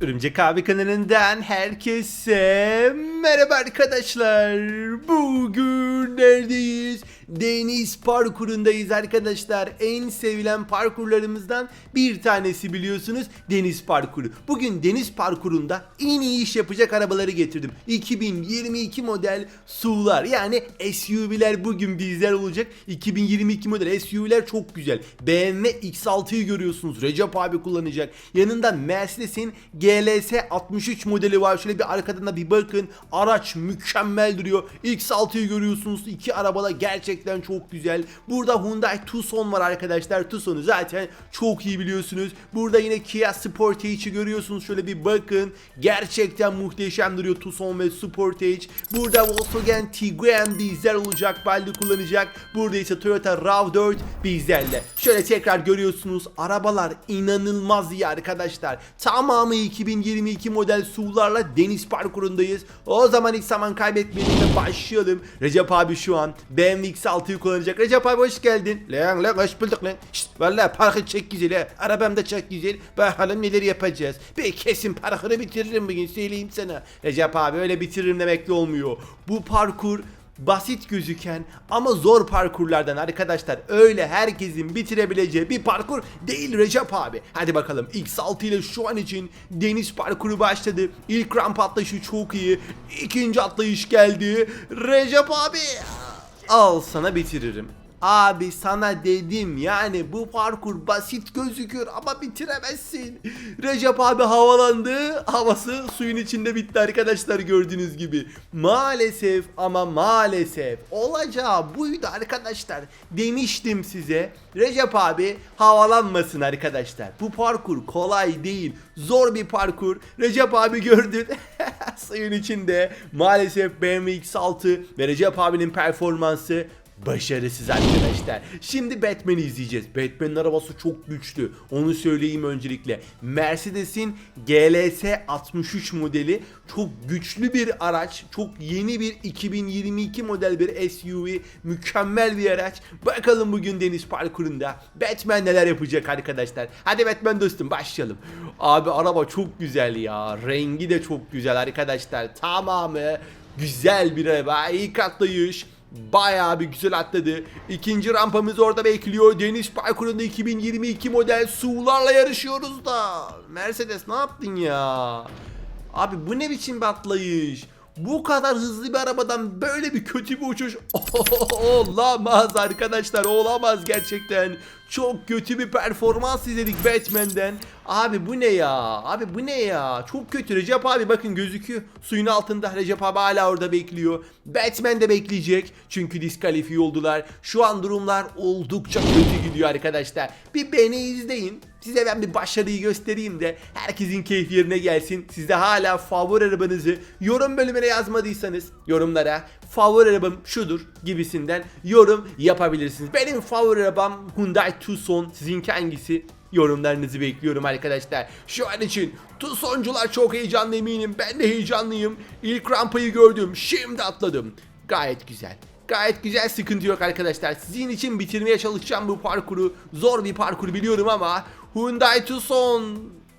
Örümcek abi kanalından herkese merhaba arkadaşlar. Bugün neredeyiz? Deniz parkurundayız arkadaşlar. En sevilen parkurlarımızdan bir tanesi biliyorsunuz deniz parkuru. Bugün deniz parkurunda en iyi iş yapacak arabaları getirdim. 2022 model SUV'lar yani SUV'ler bugün bizler olacak. 2022 model SUV'ler çok güzel. BMW X6'yı görüyorsunuz. Recep abi kullanacak. Yanında Mercedes'in GLS 63 modeli var. Şöyle bir arkadan da bir bakın. Araç mükemmel duruyor. X6'yı görüyorsunuz. İki arabada gerçekten çok güzel. Burada Hyundai Tucson var arkadaşlar. Tucson'u zaten çok iyi biliyorsunuz. Burada yine Kia Sportage'i görüyorsunuz. Şöyle bir bakın. Gerçekten muhteşem duruyor Tucson ve Sportage. Burada Volkswagen Tiguan bizler olacak. Baldi kullanacak. Burada ise Toyota RAV4 bizlerle. Şöyle tekrar görüyorsunuz. Arabalar inanılmaz iyi arkadaşlar. Tamamı 2022 model SUV'larla deniz parkurundayız. O zaman hiç zaman kaybetmeyelim başlayalım. Recep abi şu an BMW X6'yı kullanacak. Recep abi hoş geldin. Lan lan hoş bulduk lan. Şşt valla parkı çok güzel ha. Arabam da çok güzel. Bakalım neler yapacağız. Bir kesin parkuru bitiririm bugün söyleyeyim sana. Recep abi öyle bitiririm demekle olmuyor. Bu parkur basit gözüken ama zor parkurlardan arkadaşlar öyle herkesin bitirebileceği bir parkur değil Recep abi. Hadi bakalım X6 ile şu an için deniz parkuru başladı. İlk ramp atlayışı çok iyi. İkinci atlayış geldi. Recep abi al sana bitiririm. Abi sana dedim yani bu parkur basit gözüküyor ama bitiremezsin. Recep abi havalandı. Havası suyun içinde bitti arkadaşlar gördüğünüz gibi. Maalesef ama maalesef olacağı buydu arkadaşlar. Demiştim size. Recep abi havalanmasın arkadaşlar. Bu parkur kolay değil. Zor bir parkur. Recep abi gördün. suyun içinde. Maalesef BMW X6 ve Recep abinin performansı Başarısız arkadaşlar. Şimdi Batman'i izleyeceğiz. Batman'in arabası çok güçlü. Onu söyleyeyim öncelikle. Mercedes'in GLS 63 modeli çok güçlü bir araç. Çok yeni bir 2022 model bir SUV. Mükemmel bir araç. Bakalım bugün deniz parkurunda Batman neler yapacak arkadaşlar. Hadi Batman dostum başlayalım. Abi araba çok güzel ya. Rengi de çok güzel arkadaşlar. Tamamı güzel bir araba. İlk atlayış. Bayağı bir güzel atladı. İkinci rampamız orada bekliyor. Deniz parkurunda 2022 model SUV'larla yarışıyoruz da. Mercedes ne yaptın ya? Abi bu ne biçim bir atlayış? Bu kadar hızlı bir arabadan böyle bir kötü bir uçuş olamaz arkadaşlar olamaz gerçekten. Çok kötü bir performans izledik Batman'den. Abi bu ne ya? Abi bu ne ya? Çok kötü. Recep abi bakın gözüküyor. Suyun altında Recep abi hala orada bekliyor. Batman de bekleyecek. Çünkü diskalifiye oldular. Şu an durumlar oldukça kötü gidiyor arkadaşlar. Bir beni izleyin. Size ben bir başarıyı göstereyim de herkesin keyfi yerine gelsin. Siz de hala favori arabanızı yorum bölümüne yazmadıysanız yorumlara favori arabam şudur gibisinden yorum yapabilirsiniz. Benim favori arabam Hyundai Tucson. Sizinki hangisi? Yorumlarınızı bekliyorum arkadaşlar. Şu an için Tucsoncular çok heyecanlı eminim. Ben de heyecanlıyım. İlk rampayı gördüm. Şimdi atladım. Gayet güzel. Gayet güzel sıkıntı yok arkadaşlar. Sizin için bitirmeye çalışacağım bu parkuru. Zor bir parkur biliyorum ama Hyundai Tucson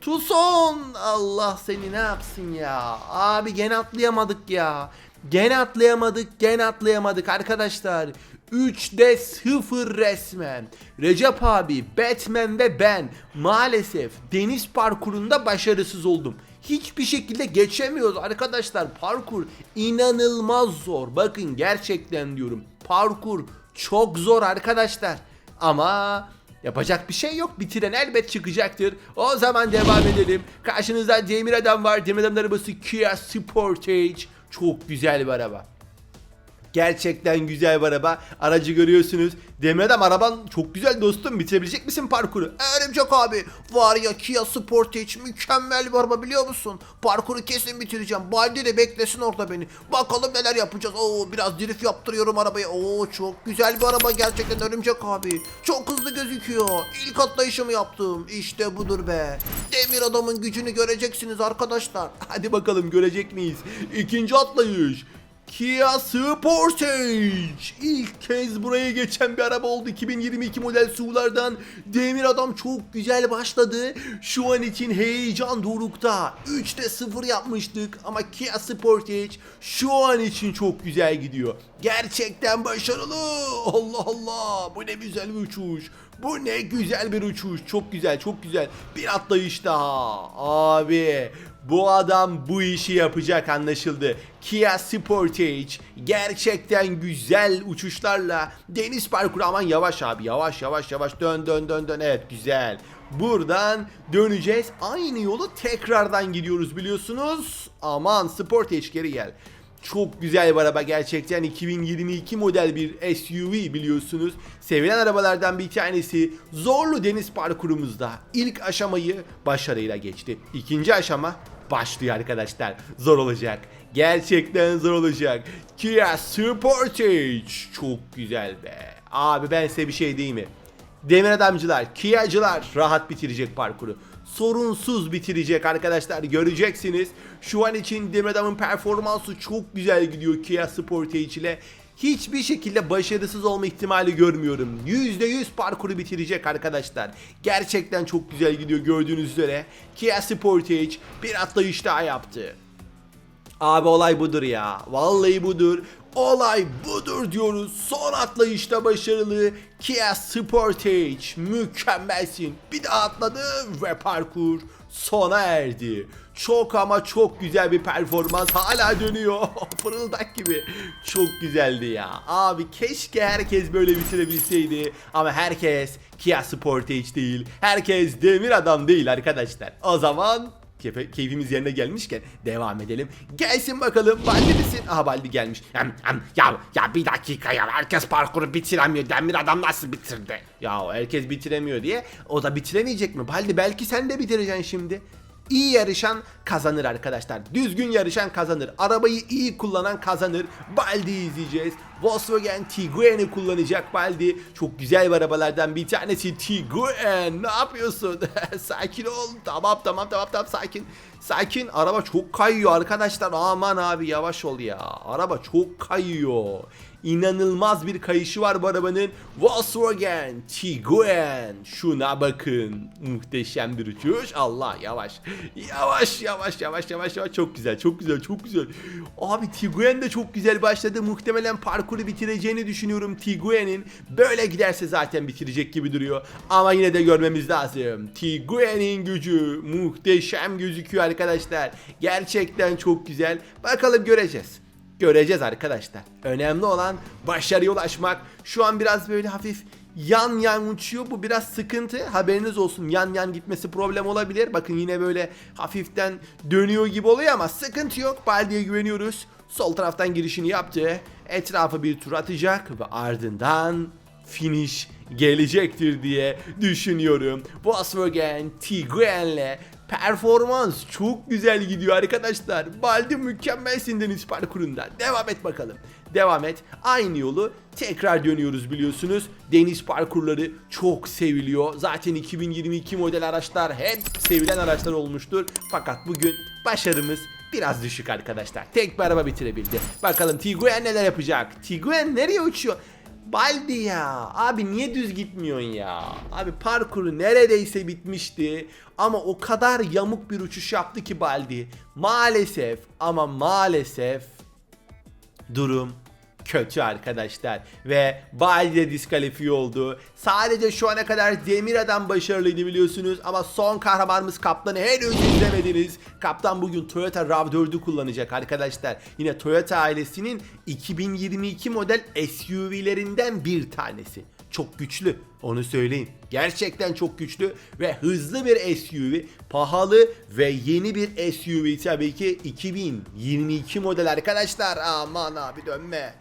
Tucson Allah seni ne yapsın ya. Abi gene atlayamadık ya. Gene atlayamadık, gene atlayamadık arkadaşlar. 3'de 0 resmen. Recep abi, Batman ve ben maalesef deniz parkurunda başarısız oldum. Hiçbir şekilde geçemiyoruz arkadaşlar. Parkur inanılmaz zor. Bakın gerçekten diyorum. Parkur çok zor arkadaşlar. Ama Yapacak bir şey yok. Bitiren elbet çıkacaktır. O zaman devam edelim. Karşınızda Demir Adam var. Demir Adam'ın arabası Kia Sportage. Çok güzel bir araba. Gerçekten güzel bir araba. Aracı görüyorsunuz. Demir Adam araban çok güzel dostum. Bitirebilecek misin parkuru? Örümcek abi. Var ya Kia Sportage mükemmel bir araba biliyor musun? Parkuru kesin bitireceğim. Baldi de beklesin orada beni. Bakalım neler yapacağız. Oo biraz drift yaptırıyorum arabayı. Oo çok güzel bir araba gerçekten Örümcek abi. Çok hızlı gözüküyor. İlk atlayışımı yaptım. İşte budur be. Demir adamın gücünü göreceksiniz arkadaşlar. Hadi bakalım görecek miyiz? İkinci atlayış. Kia Sportage. İlk kez buraya geçen bir araba oldu. 2022 model SUV'lardan. Demir Adam çok güzel başladı. Şu an için heyecan dorukta. 3'te 0 yapmıştık ama Kia Sportage şu an için çok güzel gidiyor. Gerçekten başarılı. Allah Allah. Bu ne güzel bir uçuş. Bu ne güzel bir uçuş. Çok güzel, çok güzel. Bir atlayış daha. Abi bu adam bu işi yapacak anlaşıldı. Kia Sportage gerçekten güzel uçuşlarla deniz parkuru aman yavaş abi yavaş yavaş yavaş dön dön dön dön evet güzel. Buradan döneceğiz. Aynı yolu tekrardan gidiyoruz biliyorsunuz. Aman Sportage geri gel. Çok güzel bir araba gerçekten 2022 model bir SUV biliyorsunuz. Sevilen arabalardan bir tanesi zorlu deniz parkurumuzda ilk aşamayı başarıyla geçti. İkinci aşama başlıyor arkadaşlar. Zor olacak. Gerçekten zor olacak. Kia Sportage çok güzel be. Abi ben size bir şey diyeyim mi? Demir adamcılar, Kia'cılar rahat bitirecek parkuru. Sorunsuz bitirecek arkadaşlar göreceksiniz. Şu an için Demir Adam'ın performansı çok güzel gidiyor Kia Sportage ile. Hiçbir şekilde başarısız olma ihtimali görmüyorum. %100 parkuru bitirecek arkadaşlar. Gerçekten çok güzel gidiyor gördüğünüz üzere. Kia Sportage bir atlayış daha yaptı. Abi olay budur ya. Vallahi budur. Olay budur diyoruz. Son atlayışta başarılı. Kia Sportage mükemmelsin. Bir daha atladı ve parkur sona erdi. Çok ama çok güzel bir performans hala dönüyor. Fırıldak gibi. Çok güzeldi ya. Abi keşke herkes böyle bitirebilseydi. Ama herkes Kia Sportage değil. Herkes demir adam değil arkadaşlar. O zaman Kefe, keyfimiz yerine gelmişken devam edelim. Gelsin bakalım Baldi misin? Aha Baldi gelmiş. Hem, hem, ya, ya bir dakika ya herkes parkuru bitiremiyor. Demir adam nasıl bitirdi? Ya herkes bitiremiyor diye. O da bitiremeyecek mi? Baldi belki sen de bitireceksin şimdi. İyi yarışan kazanır arkadaşlar. Düzgün yarışan kazanır. Arabayı iyi kullanan kazanır. Baldi'yi izleyeceğiz. Volkswagen Tiguan'i kullanacak Baldi. Çok güzel bir arabalardan bir tanesi Tiguan. Ne yapıyorsun? sakin ol. Tamam tamam tamam tamam sakin. Sakin. Araba çok kayıyor arkadaşlar. Aman abi yavaş ol ya. Araba çok kayıyor. İnanılmaz bir kayışı var bu arabanın. Volkswagen Tiguan. Şuna bakın. Muhteşem bir uçuş. Allah yavaş. Yavaş yavaş yavaş yavaş yavaş. Çok güzel çok güzel çok güzel. Abi Tiguan de çok güzel başladı. Muhtemelen parkuru bitireceğini düşünüyorum Tiguan'in. Böyle giderse zaten bitirecek gibi duruyor. Ama yine de görmemiz lazım. Tiguan'in gücü muhteşem gözüküyor arkadaşlar. Gerçekten çok güzel. Bakalım göreceğiz. Göreceğiz arkadaşlar. Önemli olan başarıya ulaşmak. Şu an biraz böyle hafif yan yan uçuyor. Bu biraz sıkıntı. Haberiniz olsun. Yan yan gitmesi problem olabilir. Bakın yine böyle hafiften dönüyor gibi oluyor ama sıkıntı yok. Baldi'ye güveniyoruz. Sol taraftan girişini yaptı. Etrafa bir tur atacak ve ardından finish gelecektir diye düşünüyorum. Volkswagen Tiguan'le performans çok güzel gidiyor arkadaşlar. Baldi mükemmelsin deniz parkurunda. Devam et bakalım. Devam et. Aynı yolu tekrar dönüyoruz biliyorsunuz. Deniz parkurları çok seviliyor. Zaten 2022 model araçlar hep sevilen araçlar olmuştur. Fakat bugün başarımız biraz düşük arkadaşlar. Tek bir araba bitirebildi. Bakalım Tiguan neler yapacak? Tiguan nereye uçuyor? Baldi ya. Abi niye düz gitmiyorsun ya? Abi parkuru neredeyse bitmişti. Ama o kadar yamuk bir uçuş yaptı ki Baldi. Maalesef ama maalesef durum kötü arkadaşlar ve Baldi de diskalifiye oldu. Sadece şu ana kadar Demir Adam başarılıydı biliyorsunuz ama son kahramanımız Kaptan'ı henüz izlemediniz. Kaptan bugün Toyota RAV4'ü kullanacak arkadaşlar. Yine Toyota ailesinin 2022 model SUV'lerinden bir tanesi. Çok güçlü onu söyleyeyim. Gerçekten çok güçlü ve hızlı bir SUV. Pahalı ve yeni bir SUV tabii ki 2022 model arkadaşlar. Aman abi dönme.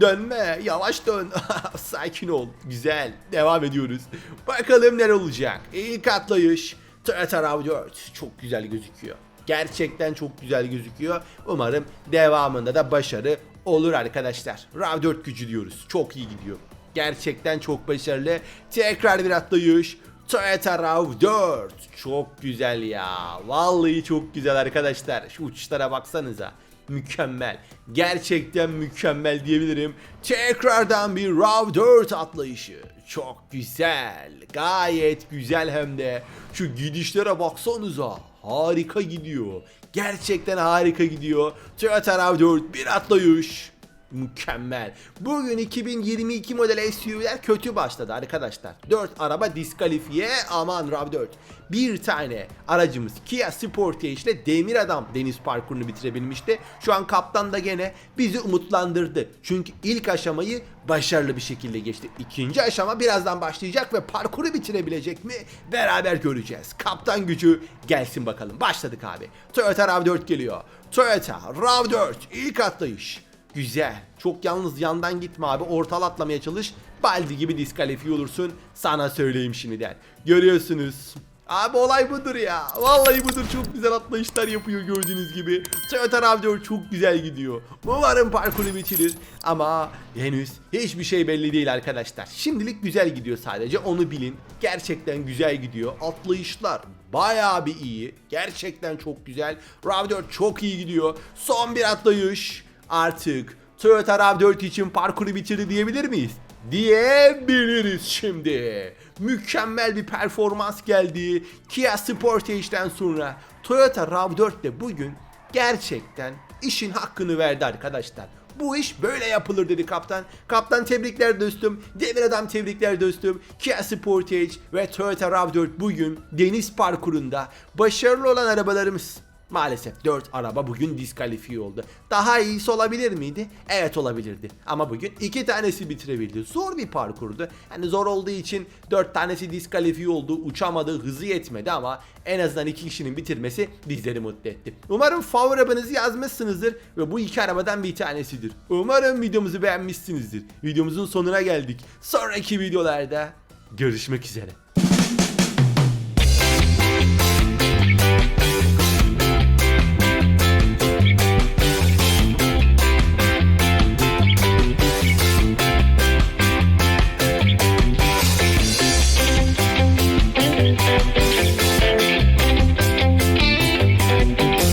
Dönme. Yavaş dön. Sakin ol. Güzel. Devam ediyoruz. Bakalım ne olacak. İlk atlayış. Toyota RAV4. Çok güzel gözüküyor. Gerçekten çok güzel gözüküyor. Umarım devamında da başarı olur arkadaşlar. RAV4 gücü diyoruz. Çok iyi gidiyor. Gerçekten çok başarılı. Tekrar bir atlayış. Toyota RAV4. Çok güzel ya. Vallahi çok güzel arkadaşlar. Şu uçuşlara baksanıza. mükemmel. Gerçekten mükemmel diyebilirim. Tekrardan bir RAV 4 atlayışı. Çok güzel. Gayet güzel hem de. Şu gidişlere baksanıza. Harika gidiyor. Gerçekten harika gidiyor. Toyota RAV 4 bir atlayış. Mükemmel. Bugün 2022 model SUV'ler kötü başladı arkadaşlar. 4 araba diskalifiye aman RAV4. Bir tane aracımız Kia Sportage ile Demir Adam deniz parkurunu bitirebilmişti. Şu an kaptan da gene bizi umutlandırdı. Çünkü ilk aşamayı başarılı bir şekilde geçti. İkinci aşama birazdan başlayacak ve parkuru bitirebilecek mi? Beraber göreceğiz. Kaptan gücü gelsin bakalım. Başladık abi. Toyota RAV4 geliyor. Toyota RAV4 ilk atlayış. Güzel. Çok yalnız yandan gitme abi. Ortal atlamaya çalış. Baldi gibi diskalifiye olursun. Sana söyleyeyim şimdiden. Görüyorsunuz. Abi olay budur ya. Vallahi budur. Çok güzel atlayışlar yapıyor gördüğünüz gibi. Toyota RAV4 çok güzel gidiyor. Umarım parkuru bitirir. Ama henüz hiçbir şey belli değil arkadaşlar. Şimdilik güzel gidiyor sadece. Onu bilin. Gerçekten güzel gidiyor. Atlayışlar bayağı bir iyi. Gerçekten çok güzel. RAV4 çok iyi gidiyor. Son bir atlayış artık Toyota RAV4 için parkuru bitirdi diyebilir miyiz? Diyebiliriz şimdi. Mükemmel bir performans geldi. Kia Sportage'den sonra Toyota RAV4 de bugün gerçekten işin hakkını verdi arkadaşlar. Bu iş böyle yapılır dedi kaptan. Kaptan tebrikler dostum. Demir adam tebrikler dostum. Kia Sportage ve Toyota RAV4 bugün deniz parkurunda başarılı olan arabalarımız. Maalesef 4 araba bugün diskalifiye oldu. Daha iyisi olabilir miydi? Evet olabilirdi. Ama bugün 2 tanesi bitirebildi. Zor bir parkurdu. Yani zor olduğu için 4 tanesi diskalifiye oldu. Uçamadı, hızı yetmedi ama en azından 2 kişinin bitirmesi bizleri mutlu etti. Umarım favori arabanızı yazmışsınızdır ve bu iki arabadan bir tanesidir. Umarım videomuzu beğenmişsinizdir. Videomuzun sonuna geldik. Sonraki videolarda görüşmek üzere.